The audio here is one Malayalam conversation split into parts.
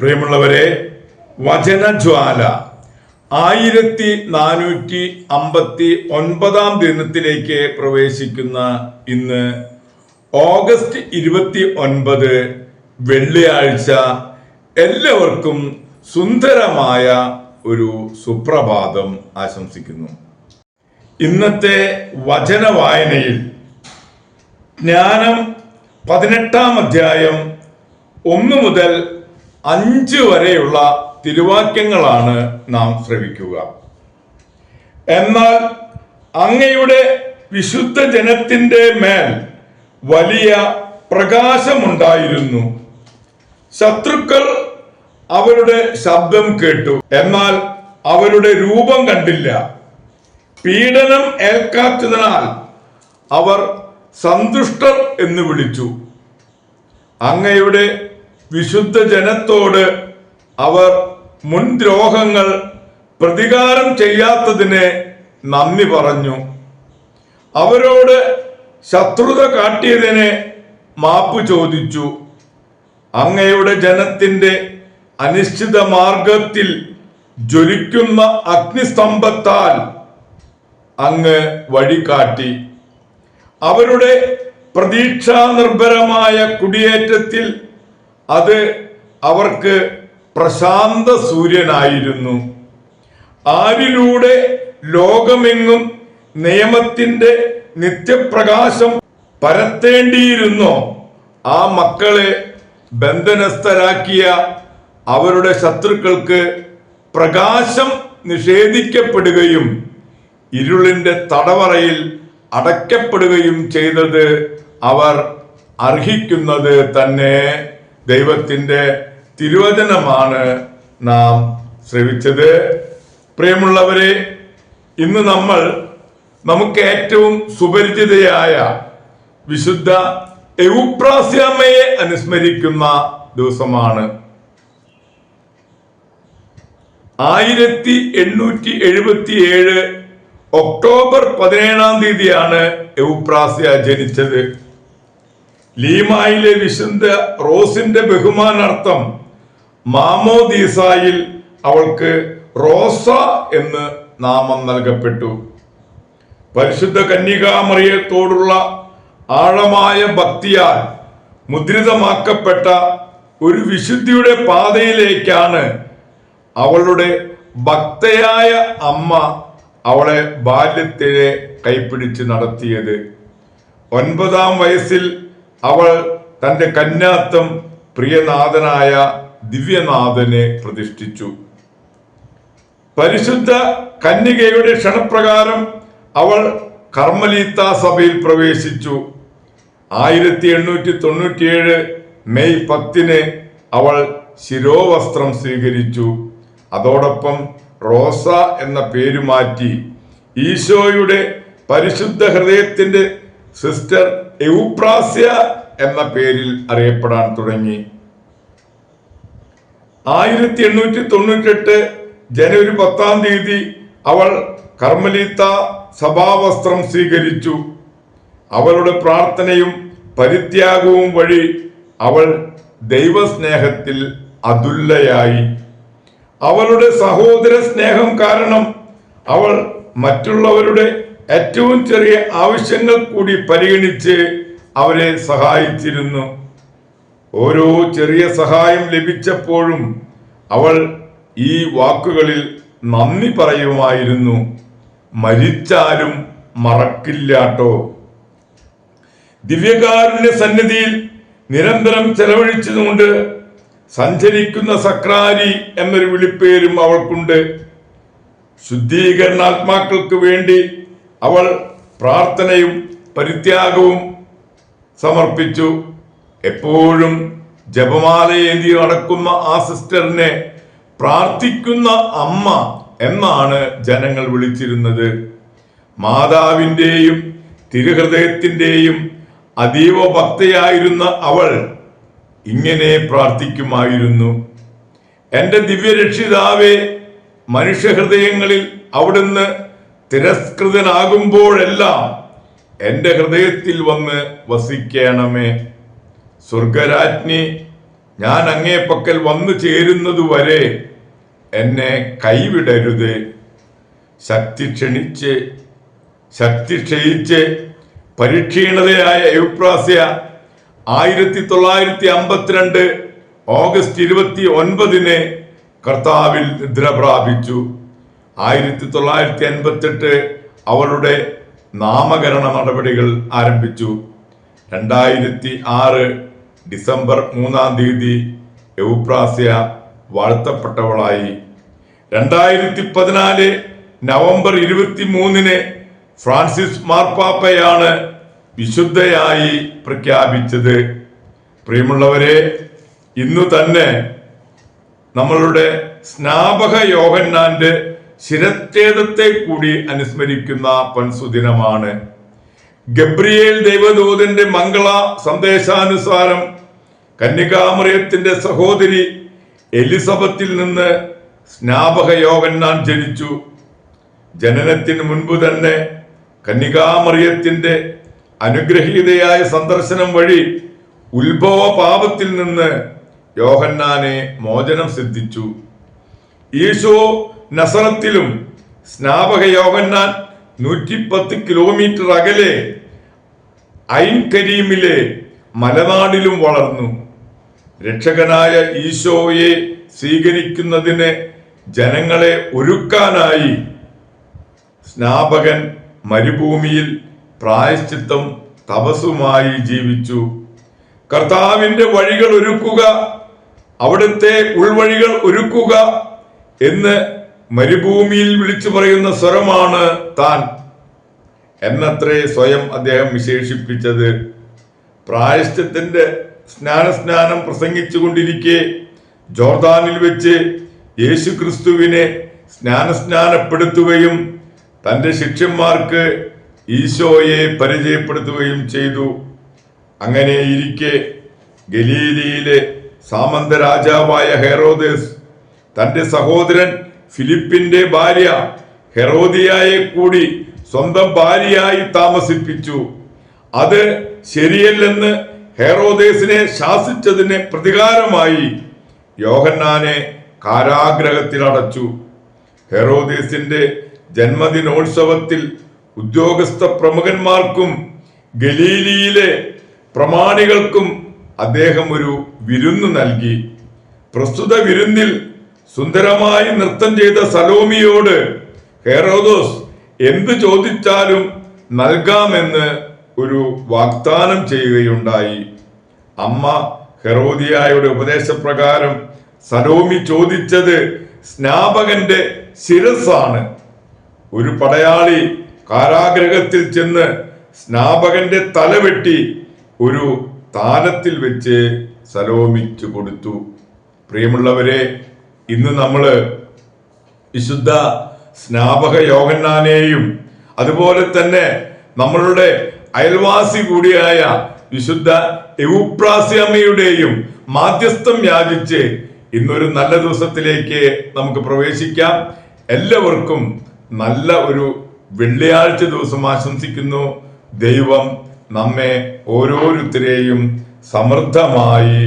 പ്രിയമുള്ളവരെ വചനജ്വാല ആയിരത്തി നാനൂറ്റി അമ്പത്തി ഒൻപതാം ദിനത്തിലേക്ക് പ്രവേശിക്കുന്ന ഇന്ന് ഓഗസ്റ്റ് ഇരുപത്തി ഒൻപത് വെള്ളിയാഴ്ച എല്ലാവർക്കും സുന്ദരമായ ഒരു സുപ്രഭാതം ആശംസിക്കുന്നു. ഇന്നത്തെ വചന വായനയിൽ ജ്ഞാനം പതിനെട്ടാം അധ്യായം ഒന്ന് മുതൽ അഞ്ച് വരെയുള്ള തിരുവാക്യങ്ങളാണ് നാം ശ്രവിക്കുക. എന്നാൽ അങ്ങയുടെ വിശുദ്ധ ജനത്തിന്റെ മേൽ വലിയ പ്രകാശമുണ്ടായിരുന്നു. ശത്രുക്കൾ അവരുടെ ശബ്ദം കേട്ടു. എന്നാൽ അവരുടെ രൂപം കണ്ടില്ല. പീഡനം ഏൽക്കാത്തതിനാൽ അവർ സന്തുഷ്ടർ എന്ന് വിളിച്ചു. അങ്ങയുടെ വിശുദ്ധ ജനത്തോട് അവർ മുൻദ്രോഹങ്ങൾ പ്രതികാരം ചെയ്യാത്തതിനെ നന്ദി പറഞ്ഞു. അവരോട് ശത്രുത കാട്ടിയതിനെ മാപ്പ് ചോദിച്ചു. അങ്ങയുടെ ജനത്തിന്റെ അനിശ്ചിത മാർഗത്തിൽ ജ്വലിക്കുന്ന അഗ്നിസ്തംഭത്താൽ അങ്ങ് വഴികാട്ടി. അവരുടെ പ്രതീക്ഷാനിർഭരമായ കുടിയേറ്റത്തിൽ അത് അവർക്ക് പ്രശാന്ത സൂര്യനായിരുന്നു. ആരിലൂടെ ലോകമെങ്ങും നിയമത്തിന്റെ നിത്യപ്രകാശം പരത്തേണ്ടിയിരുന്നോ ആ മക്കളെ ബന്ധനസ്ഥരാക്കിയ അവരുടെ ശത്രുക്കൾക്ക് പ്രകാശം നിഷേധിക്കപ്പെടുകയും ഇരുളിന്റെ തടവറയിൽ അടയ്ക്കപ്പെടുകയും ചെയ്തത് അവർ അർഹിക്കുന്നത് തന്നെ. ദൈവത്തിന്റെ തിരുവചനമാണ് നാം ശ്രവിച്ചത്. പ്രിയമുള്ളവരെ ഇന്ന് നമ്മൾ നമുക്ക് ഏറ്റവും സുപരിചിതയായ വിശുദ്ധ എവുപ്രാസ്യാമ്മയെ അനുസ്മരിക്കുന്ന ദിവസമാണ്. ആയിരത്തി എണ്ണൂറ്റി എഴുപത്തി ഏഴ് ഒക്ടോബർ പതിനേഴാം തീയതിയാണ് എവുപ്രാസ്യ ജനിച്ചത്. ലീമായിലെ വിശുദ്ധ റോസിന്റെ ബഹുമാനാർത്ഥം മാമോദീസായിൽ അവൾക്ക് റോസ എന്ന് നാമം നൽകപ്പെട്ടു. പരിശുദ്ധ കന്യകാമറിയത്തോടുള്ള ആഴമായ ഭക്തിയാൽ മുദ്രിതമാക്കപ്പെട്ട ഒരു വിശുദ്ധിയുടെ പാതയിലേക്കാണ് അവളുടെ ഭക്തയായ അമ്മ അവളെ ബാല്യത്തിലെ കൈപ്പിടിച്ച് നടത്തിയത്. ഒൻപതാം വയസ്സിൽ അവൾ തന്റെ കന്യാത്വം പ്രിയനാഥനായ ദിവ്യനാഥനെ പ്രതിഷ്ഠിച്ചു. പരിശുദ്ധ കന്യകയുടെ ക്ഷണപ്രകാരം അവൾ കർമ്മലീത്ത സഭയിൽ പ്രവേശിച്ചു. ആയിരത്തി എണ്ണൂറ്റി തൊണ്ണൂറ്റിയേഴ് മെയ് പത്തിന് അവൾ ശിരോവസ്ത്രം സ്വീകരിച്ചു. അതോടൊപ്പം റോസ എന്ന പേര് മാറ്റി ഈശോയുടെ പരിശുദ്ധ ഹൃദയത്തിന്റെ സിസ്റ്റർ എവുപ്രാസ്യ എന്ന പേരിൽ അറിയപ്പെടാൻ തുടങ്ങി. ആയിരത്തി എണ്ണൂറ്റി തൊണ്ണൂറ്റെട്ട് ജനുവരി പത്താം തീയതി അവൾ കർമ്മലീത്ത സഭാവസ്ത്രം സ്വീകരിച്ചു. അവളുടെ പ്രാർത്ഥനയും പരിത്യാഗവും വഴി അവൾ ദൈവസ്നേഹത്തിൽ അതുല്ലയായി അവളുടെ സഹോദര സ്നേഹം കാരണം അവൾ മറ്റുള്ളവരുടെ ഏറ്റവും ചെറിയ ആവശ്യങ്ങൾ കൂടി പരിഗണിച്ച് അവരെ സഹായിച്ചിരുന്നു. ഓരോ ചെറിയ സഹായം ലഭിച്ചപ്പോഴും അവൾ ഈ വാക്കുകളിൽ നന്ദി പറയുമായിരുന്നു. മരിച്ചാലും മറക്കില്ലാട്ടോ. ദിവ്യകാരുണ്യ സന്നിധിയിൽ നിരന്തരം ചെലവഴിച്ചതുകൊണ്ട് സഞ്ചരിക്കുന്ന സക്രാരി എന്നൊരു വിളിപ്പേരും അവൾക്കുണ്ട്. ശുദ്ധീകരണാത്മാക്കൾക്ക് വേണ്ടി അവൾ പ്രാർത്ഥനയും പരിത്യാഗവും സമർപ്പിച്ചു. എപ്പോഴും ജപമാലയേന്തി നടക്കുന്ന ആ സിസ്റ്ററിനെ പ്രാർത്ഥിക്കുന്ന അമ്മ എന്നാണ് ജനങ്ങൾ വിളിച്ചിരുന്നത്. മാതാവിന്റെയും തിരുഹൃദയത്തിന്റെയും അതീവ ഭക്തയായിരുന്ന അവൾ ഇങ്ങനെ പ്രാർത്ഥിക്കുമായിരുന്നു. എന്റെ ദിവ്യരക്ഷിതാവേ മനുഷ്യഹൃദയങ്ങളിൽ അവിടുന്ന് തിരസ്കൃതനാകുമ്പോഴെല്ലാം എന്റെ ഹൃദയത്തിൽ വന്ന് വസിക്കണമേ. സ്വർഗരാജ്ഞി ഞാൻ അങ്ങേ പക്കൽ വന്നു ചേരുന്നതുവരെ എന്നെ കൈവിടരുത്. ശക്തി ക്ഷണിച്ച് ശക്തി ക്ഷയിച്ച് പരിക്ഷീണതയായ എയുപ്രാസ്യ ആയിരത്തി തൊള്ളായിരത്തി അമ്പത്തിരണ്ട് ഓഗസ്റ്റ് ഇരുപത്തി ഒൻപതിന് കർത്താവിൽ നിദ്ര പ്രാപിച്ചു. ആയിരത്തി തൊള്ളായിരത്തി അൻപത്തെട്ട് അവളുടെ നാമകരണ നടപടികൾ ആരംഭിച്ചു. രണ്ടായിരത്തി ആറ് ഡിസംബർ മൂന്നാം തീയതി എവുപ്രാസ്യ വാഴ്ത്തപ്പെട്ടവളായി. രണ്ടായിരത്തി പതിനാല് നവംബർ ഇരുപത്തി മൂന്നിന് ഫ്രാൻസിസ് മാർപ്പാപ്പയാണ് വിശുദ്ധയായി പ്രഖ്യാപിച്ചത്. പ്രിയമുള്ളവരെ ഇന്നു തന്നെ നമ്മളുടെ സ്നാപക യോഹന്നാന്റെ ശിരച്ഛേദത്തെ കൂടി അനുസ്മരിക്കുന്ന പൻസുദിനമാണ് ഗബ്രിയേൽ ദൈവദൂതന്റെ മംഗള സന്ദേശാനുസാരം കന്യകാമറിയത്തിന്റെ സഹോദരി എലിസബത്തിൽ നിന്ന് സ്നാപക യോഗന്നാൻ ജനിച്ചു. ജനനത്തിന് മുൻപ് തന്നെ കന്യകാമറിയത്തിന്റെ അനുഗ്രഹീതയായ സന്ദർശനം വഴി ഉത്ഭവ പാപത്തിൽ നിന്ന് യോഹന്നാനെ മോചനം സിദ്ധിച്ചു. ഈശോ നസറത്തിലും സ്നാപക യോഹന്നാൻ നൂറ്റിപ്പത്ത് കിലോമീറ്റർ അകലെ ഐൻ കരീമിലെ മലനാടിലും വളർന്നു. രക്ഷകനായ ഈശോയെ സ്വീകരിക്കുന്നതിന് ജനങ്ങളെ ഒരുക്കാനായി സ്നാപകൻ മരുഭൂമിയിൽ പ്രായശ്ചിത്തം തപസുമായി ജീവിച്ചു. കർത്താവിന്റെ വഴികൾ ഒരുക്കുക അവിടുത്തെ ഉൾവഴികൾ ഒരുക്കുക എന്ന് മരുഭൂമിയിൽ വിളിച്ചു പറയുന്ന സ്വരമാണ് താൻ. എന്നത്രേ സ്വയം അദ്ദേഹം വിശേഷിപ്പിച്ചത്. പ്രായശ്ചത്തിന്റെ സ്നാനസ്നാനം പ്രസംഗിച്ചുകൊണ്ടിരിക്കെ ജോർദാനിൽ വെച്ച് യേശു ക്രിസ്തുവിനെ സ്നാനസ്നാനപ്പെടുത്തുകയും തന്റെ ശിഷ്യന്മാർക്ക് ഈശോയെ പരിചയപ്പെടുത്തുകയും ചെയ്തു. അങ്ങനെ ഇരിക്കെ ഗലീലിയിലെ സാമന്ത രാജാവായ ഹെറോദേസ് തന്റെ സഹോദരൻ ഫിലിപ്പിന്റെ ഭാര്യ ഹെറോദിയായെ കൂടി സ്വന്തം ഭാര്യയായി താമസിപ്പിച്ചു. അത് ശരിയല്ലെന്ന് ഹെറോദേസിനെ ശാസിച്ചതിന് പ്രതികാരമായി യോഹന്നാനെ കാരാഗ്രഹത്തിൽ അടച്ചു. ഹെറോദേസിന്റെ ജന്മദിനോത്സവത്തിൽ ഉദ്യോഗസ്ഥ പ്രമുഖന്മാർക്കും ഗലീലിയിലെ പ്രമാണികൾക്കും അദ്ദേഹം ഒരു വിരുന്ന് നൽകി. പ്രസ്തുത വിരുന്നിൽ സുന്ദരമായി നൃത്തം ചെയ്ത സലോമിയോട് ഹെറോദോസ് എന്ത് ചോദിച്ചാലും നൽകാമെന്ന് ഒരു വാഗ്ദാനം ചെയ്യുകയുണ്ടായി. അമ്മ ഹെറോദിയായുടെ ഉപദേശപ്രകാരം സലോമി ചോദിച്ചത് സ്നാപകന്റെ ശിരസാണ് ഒരു പടയാളി കാരാഗ്രഹത്തിൽ ചെന്ന് സ്നാപകന്റെ തലവെട്ടി ഒരു താലത്തിൽ വെച്ച് സലോമിച്ചു കൊടുത്തു. പ്രിയമുള്ളവരെ ഇന്ന് നമ്മൾ വിശുദ്ധ സ്നാപക യോഗന്നാനേയും അതുപോലെ തന്നെ നമ്മളുടെ അയൽവാസി കൂടിയായ വിശുദ്ധ എവുപ്രാസ്യമ്മയുടെയും മാധ്യസ്ഥം യാചിച്ച് ഇന്നൊരു നല്ല ദിവസത്തിലേക്ക് നമുക്ക് പ്രവേശിക്കാം. എല്ലാവർക്കും നല്ല ഒരു വെള്ളിയാഴ്ച ദിവസം ആശംസിക്കുന്നു. ദൈവം നമ്മെ ഓരോരുത്തരെയും സമൃദ്ധമായി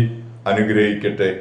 അനുഗ്രഹിക്കട്ടെ.